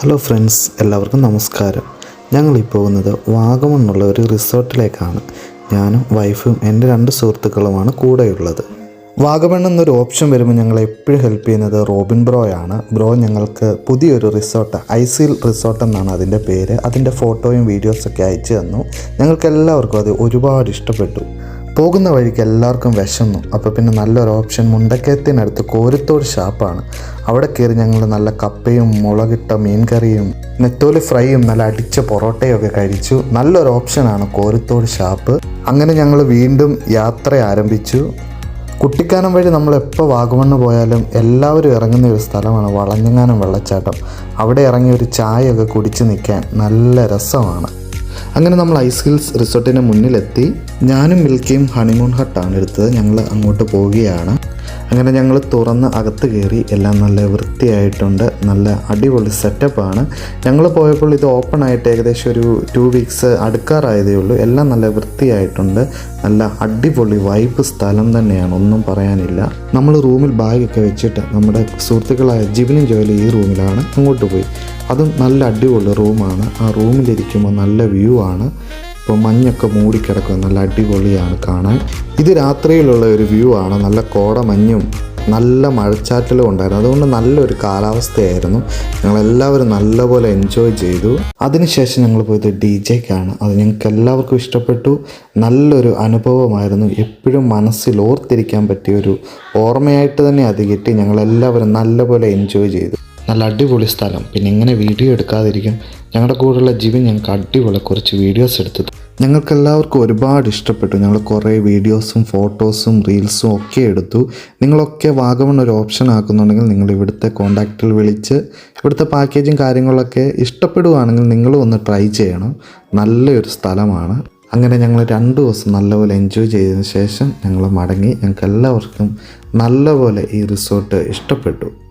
Hello friends എല്ലാവർക്കും നമസ്കാരം. ഞങ്ങളിപ്പോൾ പോകുന്നത് വാഗമണ്ണുള്ള ഒരു റിസോർട്ടിലേക്കാണ്. ഞാനും വൈഫും എന്റെ രണ്ട് സുഹൃത്തുക്കളുമാണ് കൂടെയുള്ളത്. വാഗമൺ എന്നൊരു ഓപ്ഷൻ വരുമ്പോൾ ഞങ്ങളെ എപ്പോഴും ഹെൽപ്പ് ചെയ്യുന്നത് റോബിൻ ബ്രോയാണ് ബ്രോ ഞങ്ങൾക്ക് പുതിയൊരു റിസോർട്ട് ഐസിൽ റിസോർട്ട് എന്നാണ് അതിന്റെ പേര്. അതിന്റെ ഫോട്ടോയും വീഡിയോസൊക്കെ അയച്ചു തന്നു. ഞങ്ങൾക്ക് എല്ലാവർക്കും അത് ഒരുപാട് ഇഷ്ടപ്പെട്ടു. പോകുന്ന വഴിക്ക് എല്ലാവർക്കും വിശന്നു. അപ്പോൾ പിന്നെ നല്ലൊരു ഓപ്ഷൻ മുണ്ടക്കയത്തിനടുത്ത് കോരത്തോട് ഷാപ്പാണ്. അവിടെ കയറി ഞങ്ങൾ നല്ല കപ്പയും മുളകിട്ട മീൻകറിയും നെത്തോലി ഫ്രൈയും നല്ല അടിച്ച പൊറോട്ടയൊക്കെ കഴിച്ചു. നല്ലൊരു ഓപ്ഷനാണ് കോരത്തോട് ഷാപ്പ്. അങ്ങനെ ഞങ്ങൾ വീണ്ടും യാത്ര ആരംഭിച്ചു. കുട്ടിക്കാനം വഴി നമ്മൾ എപ്പോൾ വാഗമണ്ണ് പോയാലും എല്ലാവരും ഇറങ്ങുന്ന ഒരു സ്ഥലമാണ് വളഞ്ഞങ്ങാനം വെള്ളച്ചാട്ടം. അവിടെ ഇറങ്ങി ഒരു ചായയൊക്കെ കുടിച്ച് നിൽക്കാൻ നല്ല രസമാണ്. അങ്ങനെ നമ്മൾ ഐസ് ഹിൽസ് റിസോർട്ടിന് മുന്നിലെത്തി. ഞാനും മിൽക്കിയും ഹണിമൂൺ ഹട്ടാണ് എടുത്തത്. ഞങ്ങൾ അങ്ങോട്ട് പോവുകയാണ്. അങ്ങനെ ഞങ്ങൾ തുറന്ന് അകത്ത് കയറി എല്ലാം നല്ല വൃത്തിയായിട്ടുണ്ട് നല്ല അടിപൊളി സെറ്റപ്പാണ് ഞങ്ങൾ പോയപ്പോൾ ഇത് ഓപ്പൺ ആയിട്ട് ഏകദേശം ഒരു ടു വീക്സ് അടുക്കാറായതേ ഉള്ളൂ. എല്ലാം നല്ല വൃത്തിയായിട്ടുണ്ട് നല്ല അടിപൊളി വൈബ് സ്ഥലം തന്നെയാണ് ഒന്നും പറയാനില്ല. നമ്മൾ റൂമിൽ ബാഗൊക്കെ വെച്ചിട്ട് നമ്മുടെ സുഹൃത്തുക്കളായ ജിബിനും ജോലി ഈ റൂമിലാണ് അങ്ങോട്ട് പോയി. അതും നല്ല അടിപൊളി റൂമാണ് ആ റൂമിലിരിക്കുമ്പോൾ നല്ല വ്യൂ ആണ്. ഇപ്പോൾ മഞ്ഞൊക്കെ മൂടിക്കിടക്കുക നല്ല അടിപൊളിയാണ് കാണാൻ. ഇത് രാത്രിയിലുള്ള ഒരു വ്യൂ ആണ്. നല്ല കോട മഞ്ഞും നല്ല മഴച്ചാറ്റലും ഉണ്ടായിരുന്നു. അതുകൊണ്ട് നല്ലൊരു കാലാവസ്ഥയായിരുന്നു. ഞങ്ങളെല്ലാവരും നല്ലപോലെ എൻജോയ് ചെയ്തു. അതിനുശേഷം ഞങ്ങൾ പോയത് ഡി ജെക്കാണ്. അത് ഞങ്ങൾക്ക് എല്ലാവർക്കും ഇഷ്ടപ്പെട്ടു. നല്ലൊരു അനുഭവമായിരുന്നു. എപ്പോഴും മനസ്സിൽ ഓർത്തിരിക്കാൻ പറ്റിയ ഒരു ഓർമ്മയായിട്ട് തന്നെ അത് കിട്ടി. ഞങ്ങളെല്ലാവരും നല്ലപോലെ എൻജോയ് ചെയ്തു. നല്ല അടിപൊളി സ്ഥലം. പിന്നെ എങ്ങനെ വീഡിയോ എടുക്കാതിരിക്കും. ഞങ്ങളുടെ കൂടെയുള്ള ജിബിൻ ഞങ്ങൾക്ക് അടിപൊളി കുറച്ച് വീഡിയോസ് എടുത്തു ഞങ്ങൾക്ക് എല്ലാവർക്കും ഒരുപാട് ഇഷ്ടപ്പെട്ടു. ഞങ്ങൾ കുറേ വീഡിയോസും ഫോട്ടോസും റീൽസും ഒക്കെ എടുത്തു. നിങ്ങളൊക്കെ വാഗമൺ ഒരു ഓപ്ഷൻ ആക്കുന്നുണ്ടെങ്കിൽ നിങ്ങൾ ഇവിടുത്തെ കോണ്ടാക്റ്റിൽ വിളിച്ച് ഇവിടുത്തെ പാക്കേജും കാര്യങ്ങളൊക്കെ ഇഷ്ടപ്പെടുവാണെങ്കിൽ നിങ്ങളും ഒന്ന് ട്രൈ ചെയ്യണം. നല്ലൊരു സ്ഥലമാണ്. അങ്ങനെ ഞങ്ങൾ രണ്ട് ദിവസം നല്ലപോലെ എൻജോയ് ചെയ്തതിന് ശേഷം ഞങ്ങൾ മടങ്ങി. ഞങ്ങൾക്ക് എല്ലാവർക്കും നല്ലപോലെ ഈ റിസോർട്ട് ഇഷ്ടപ്പെട്ടു.